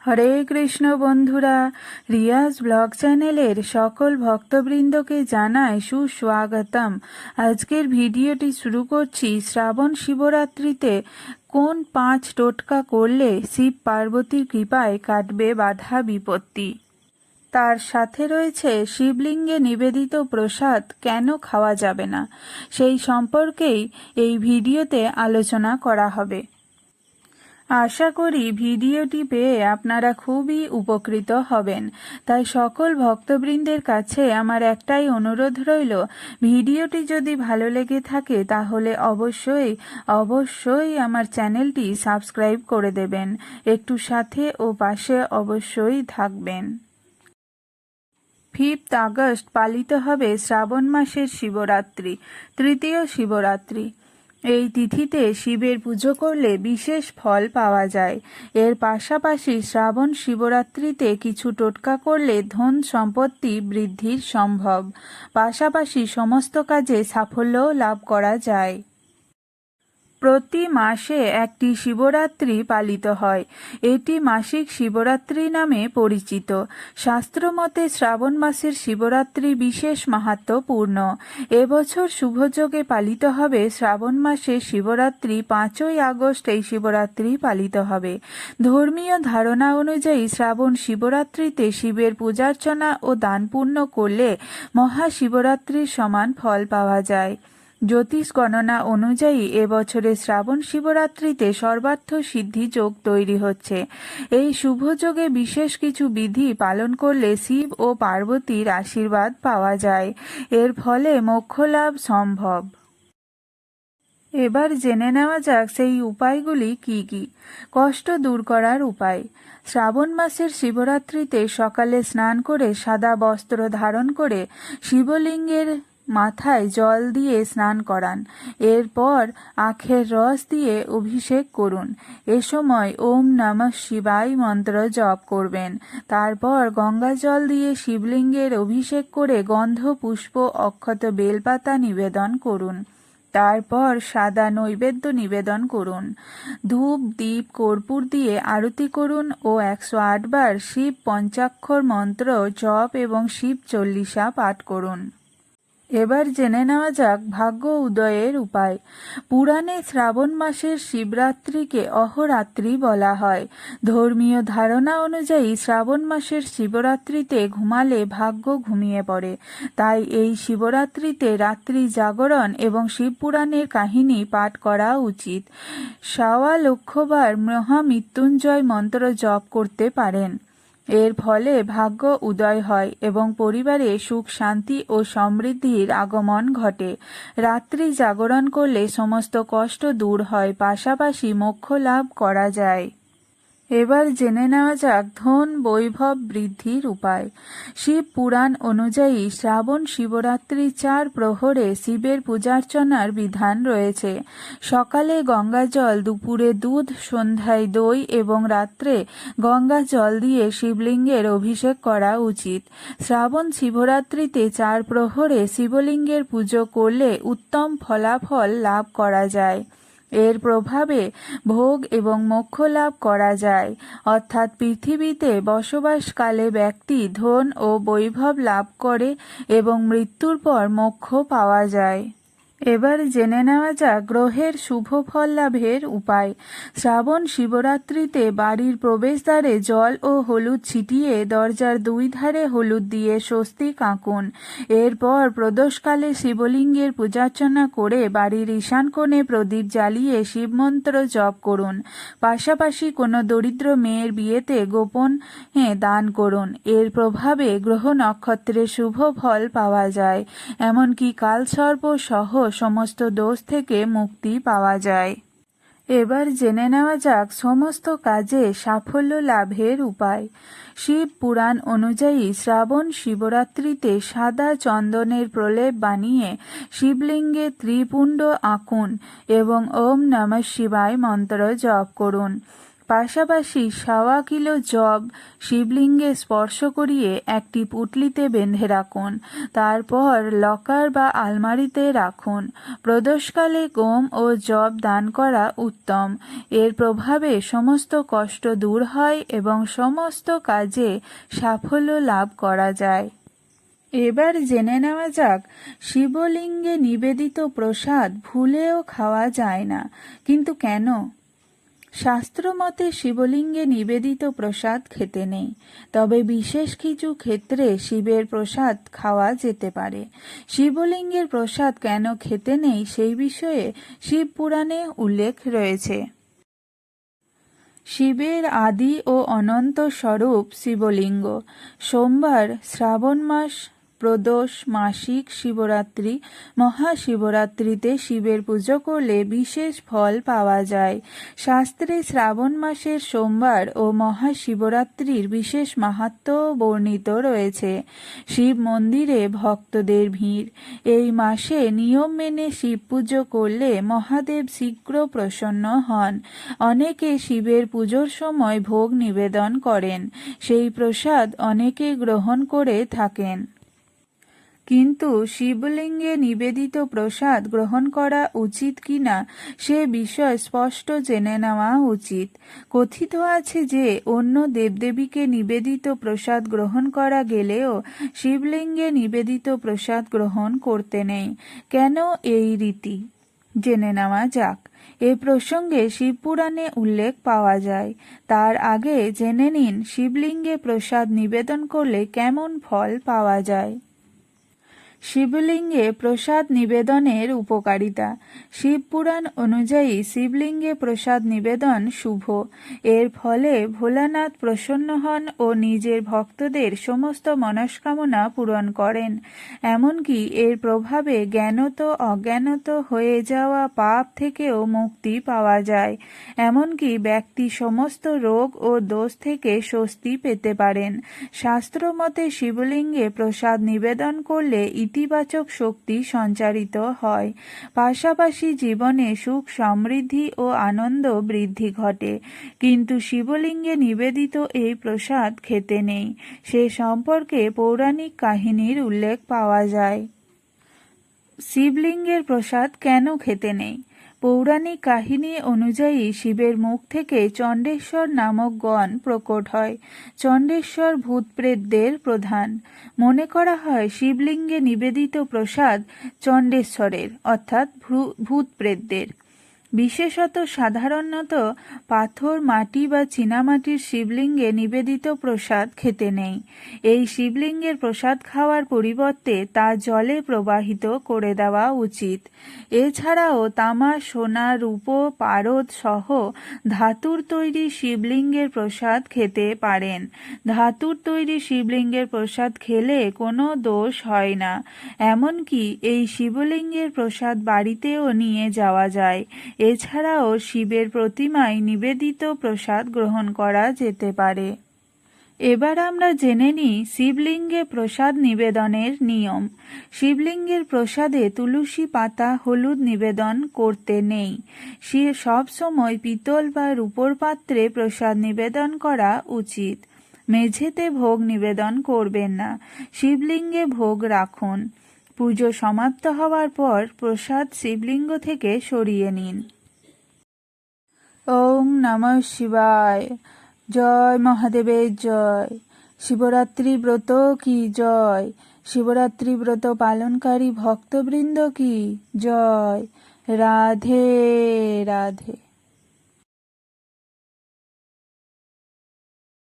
হরে কৃষ্ণ বন্ধুরা, রিয়াজ ব্লগ চ্যানেলের সকল ভক্তবৃন্দকে জানায় সুস্বাগতম। আজকের ভিডিওটি শুরু করছি শ্রাবণ শিবরাত্রিতে। কোন পাঁচ টোটকা করলে শিব পার্বতীর কৃপায় কাটবে বাধা বিপত্তি? তার সাথে রয়েছে শিবলিঙ্গে নিবেদিত প্রসাদ কেন খাওয়া যাবে না? সেই সম্পর্কেই এই ভিডিওতে আলোচনা করা হবে। আশা করি ভিডিওটি পেয়ে আপনারা খুবই উপকৃত হবেন। তাই সকল ভক্তবৃন্দের কাছে আমার একটাই অনুরোধ রইল, ভিডিওটি যদি ভালো লেগে থাকে তাহলে অবশ্যই অবশ্যই আমার চ্যানেলটি সাবস্ক্রাইব করে দেবেন। একটু সাথে ও পাশে অবশ্যই থাকবেন। ফিফথ আগস্ট পালিত হবে শ্রাবণ মাসের শিবরাত্রি, তৃতীয় শিবরাত্রি। এই তিথিতে শিবের পুজো করলে বিশেষ ফল পাওয়া যায়। এর পাশাপাশি শ্রাবণ শিবরাত্রিতে কিছু টোটকা করলে ধন সম্পত্তি বৃদ্ধির সম্ভব। পাশাপাশি সমস্ত কাজে সাফল্যও লাভ করা যায়। প্রতি মাসে একটি শিবরাত্রি পালিত হয়। এটি মাসিক শিবরাত্রি নামে পরিচিত। শাস্ত্রমতে শ্রাবণ মাসের শিবরাত্রি বিশেষ মাহাত্মপূর্ণ এবছর শুভযোগে পালিত হবে শ্রাবণ মাসে শিবরাত্রি পাঁচই আগস্ট এই শিবরাত্রি পালিত হবে। ধর্মীয় ধারণা অনুযায়ী শ্রাবণ শিবরাত্রিতে শিবের পূজার্চনা ও দান পূর্ণ করলে মহাশিবরাত্রির সমান ফল পাওয়া যায়। জ্যোতিষ গণনা অনুযায়ী এবছরের শ্রাবণ শিবরাত্রিতে সর্বার্থ সিদ্ধি যোগ তৈরি হচ্ছে। এই শুভ যোগে বিশেষ কিছু বিধি পালন করলে শিব ও পার্বতীর আশীর্বাদ পাওয়া যায়। এর ফলে মোক্ষ লাভ সম্ভব। এবার জেনে নেওয়া যাক সেই উপায়গুলি কি কি। কষ্ট দূর করার উপায়। শ্রাবণ মাসের শিবরাত্রিতে সকালে স্নান করে সাদা বস্ত্র ধারণ করে শিবলিঙ্গের মাথায় জল দিয়ে স্নান করান। এরপর আখের রস দিয়ে অভিষেক করুন। এ সময় ওম নমঃ শিবাই মন্ত্র জপ করবেন। তারপর গঙ্গা জল দিয়ে শিবলিঙ্গের অভিষেক করে গন্ধ, পুষ্প, অক্ষত বেলপাতা নিবেদন করুন। তারপর সাদা নৈবেদ্য নিবেদন করুন। ধূপ দ্বীপ কর্পূর দিয়ে আরতি করুন ও একশো আটবার শিব পঞ্চাক্ষর মন্ত্র জপ এবং শিব চল্লিশা পাঠ করুন। এবার জেনে নেওয়া যাক ভাগ্য উদয়ের উপায়। পুরাণে শ্রাবণ মাসের শিবরাত্রিকে অহরাত্রি বলা হয়। ধর্মীয় ধারণা অনুযায়ী শ্রাবণ মাসের শিবরাত্রিতে ঘুমালে ভাগ্য ঘুমিয়ে পড়ে। তাই এই শিবরাত্রিতে রাত্রি জাগরণ এবং শিবপুরাণের কাহিনী পাঠ করা উচিত। সাওয়া লক্ষবার মহামৃত্যুঞ্জয় মন্ত্র জপ করতে পারেন। এর ফলে ভাগ্য উদয় হয় এবং পরিবারে সুখ, শান্তি ও সমৃদ্ধির আগমন ঘটে। রাত্রি জাগরণ করলে সমস্ত কষ্ট দূর হয়, পাশাপাশি মোক্ষ লাভ করা যায়। এবার জেনে নেওয়া যাক ধন বৈভব বৃদ্ধির উপায়। শিব পুরাণ অনুযায়ী শ্রাবণ শিবরাত্রি চার প্রহরে শিবের পূজার্চনার বিধান রয়েছে। সকালে গঙ্গা জল দুপুরে দুধ, সন্ধ্যায় দই এবং রাত্রে গঙ্গা জল দিয়ে শিবলিঙ্গের অভিষেক করা উচিত। শ্রাবণ শিবরাত্রিতে চার প্রহরে শিবলিঙ্গের পুজো করলে উত্তম ফলাফল লাভ করা যায়। এর প্রভাবে ভোগ এবং মোক্ষ লাভ করা যায়। অর্থাৎ পৃথিবীতে বসবাসকালে ব্যক্তি ধন ও বৈভব লাভ করে এবং মৃত্যুর পর মোক্ষ পাওয়া যায়। এবার জেনে নেওয়া যাক গ্রহের শুভ ফল লাভের উপায়। শ্রাবণ শিবরাত্রিতে বাড়ির প্রবেশদ্বারে জল ও হলুদ ছিটিয়ে দরজার দুই ধারে হলুদ দিয়ে স্বস্তি কাঁকুন। এরপর প্রদোষকালে শিবলিঙ্গের পূজার্চনা করে বাড়ির ঈশান কোণে প্রদীপ জ্বালিয়ে শিবমন্ত্র জপ করুন। পাশাপাশি কোনো দরিদ্র মেয়ের বিয়েতে গোপন দান করুন। এর প্রভাবে গ্রহ নক্ষত্রের শুভ ফল পাওয়া যায়। এমনকি কালসর্প সহ সমস্ত দোষ থেকে মুক্তি পাওয়া যায়। এবার জেনে নেওয়া যাক সমস্ত কাজে সাফল্য লাভের উপায়। শিব পুরাণ অনুযায়ী শ্রাবণ শিবরাত্রিতে সাদা চন্দনের প্রলেপ বানিয়ে শিবলিঙ্গে ত্রিপুণ্ড আঁকুন এবং ওম নমঃ শিবায় মন্ত্র জপ করুন। পাশাপাশি সাওয়া কিলো জব শিবলিঙ্গে স্পর্শ করিয়ে একটি পুটলিতে বেঁধে রাখুন। তারপর লকার বা আলমারিতে রাখুন। প্রদোষকালে গম ও জব দান করা উত্তম। এর প্রভাবে সমস্ত কষ্ট দূর হয় এবং সমস্ত কাজে সাফল্য লাভ করা যায়। এবার জেনে নেওয়া যাক, শিবলিঙ্গে নিবেদিত প্রসাদ ভুলেও খাওয়া যায় না। কিন্তু কেন? শাস্ত্রমতে শিবলিঙ্গে নিবেদিত প্রসাদ খেতে নেই, তবে বিশেষ কিছু ক্ষেত্রে শিবের প্রসাদ খাওয়া যেতে পারে। শিবলিঙ্গের প্রসাদ কেন খেতে নেই সেই বিষয়ে শিব পুরাণে উল্লেখ রয়েছে। শিবের আদি ও অনন্ত স্বরূপ শিবলিঙ্গ। সোমবার শ্রাবণ মাস প্রদোষ মাসিক শিবরাত্রি। মহাশিবরাত্রিতে শিবের পুজো করলে বিশেষ ফল পাওয়া যায়। শাস্ত্রে শ্রাবণ মাসের সোমবার ও মহাশিবরাত্রির বিশেষ মাহাত্ম বর্ণিত রয়েছে। শিব মন্দিরে ভক্তদের ভিড়। এই মাসে নিয়ম মেনে শিব পুজো করলে মহাদেব শীঘ্র প্রসন্ন হন। অনেকে শিবের পুজোর সময় ভোগ নিবেদন করেন। সেই প্রসাদ অনেকে গ্রহণ করে থাকেন। কিন্তু শিবলিঙ্গে নিবেদিত প্রসাদ গ্রহণ করা উচিত কিনা সে বিষয় স্পষ্ট জেনে নেওয়া উচিত। কথিত আছে যে, অন্য দেবদেবীকে নিবেদিত প্রসাদ গ্রহণ করা গেলেও শিবলিঙ্গে নিবেদিত প্রসাদ গ্রহণ করতে নেই। কেন এই রীতি? জেনে নেওয়া যাক। এ প্রসঙ্গে শিবপুরাণে উল্লেখ পাওয়া যায়। তার আগে জেনে নিন, শিবলিঙ্গে প্রসাদ নিবেদন করলে কেমন ফল পাওয়া যায়। শিবলিঙ্গে প্রসাদ নিবেদনের উপকারিতা। শিবপুরাণ অনুযায়ী শিবলিঙ্গে প্রসাদ নিবেদন শুভ। এর ফলে ভোলানাথ প্রসন্ন হন ও নিজের ভক্তদের সমস্ত মনস্কামনা পূরণ করেন। এমনকি এর প্রভাবে জ্ঞানত, অজ্ঞানত হয়ে যাওয়া পাপ থেকেও মুক্তি পাওয়া যায়। এমনকি ব্যক্তি সমস্ত রোগ ও দোষ থেকে স্বস্তি পেতে পারেন। শাস্ত্রমতে শিবলিঙ্গে প্রসাদ নিবেদন করলে ইতিবাচক শক্তি সঞ্চারিত হয়। পাশাপাশি জীবনে সুখ, সমৃদ্ধি ও আনন্দ বৃদ্ধি ঘটে। কিন্তু শিবলিঙ্গে নিবেদিত এই প্রসাদ খেতে নেই। সে সম্পর্কে পৌরাণিক কাহিনীর উল্লেখ পাওয়া যায়। শিবলিঙ্গের প্রসাদ কেন খেতে নেই? পৌরাণিক কাহিনী অনুযায়ী শিবের মুখ থেকে চণ্ডেশ্বর নামক গণ প্রকট হয়। চণ্ডেশ্বর ভূতপ্রেতদের প্রধান। মনে করা হয় শিবলিঙ্গে নিবেদিত প্রসাদ চণ্ডেশ্বরের, অর্থাৎ ভূতপ্রেতদের। বিশেষত সাধারণত পাথর, মাটি বা চীনামাটির শিবলিঙ্গে নিবেদিত প্রসাদ খেতে নেই। এই শিবলিঙ্গের প্রসাদ খাওয়ার পরিবর্তে তা জলে প্রবাহিত করে দেওয়া উচিত। এছাড়াও তামা, সোনা, রূপ, পারদ সহ ধাতুর তৈরি শিবলিঙ্গের প্রসাদ খেতে পারেন। ধাতুর তৈরি শিবলিঙ্গের প্রসাদ খেলে কোনো দোষ হয় না। এমনকি এই শিবলিঙ্গের প্রসাদ বাড়িতেও নিয়ে যাওয়া যায়। এছাড়াও শিবের প্রতিমায় নিবেদিত প্রসাদ গ্রহণ করা যেতে পারে। এবার আমরা জেনে নিই শিবলিঙ্গে প্রসাদ নিবেদনের নিয়ম। শিবলিঙ্গের প্রসাদে তুলসী পাতা, হলুদ নিবেদন করতে নেই। সে সব সময় পিতল বা রূপোর পাত্রে প্রসাদ নিবেদন করা উচিত। মেঝেতে ভোগ নিবেদন করবেন না। শিবলিঙ্গে ভোগ রাখুন। পুজো সমাপ্ত হওয়ার পর প্রসাদ শিবলিঙ্গ থেকে সরিয়ে নিন। ওং নম শিবায়। জয় মহাদেবের জয়। শিবরাত্রি ব্রত কি জয়? শিবরাত্রি ব্রত পালনকারী ভক্তবৃন্দ কি জয়? রাধে রাধে।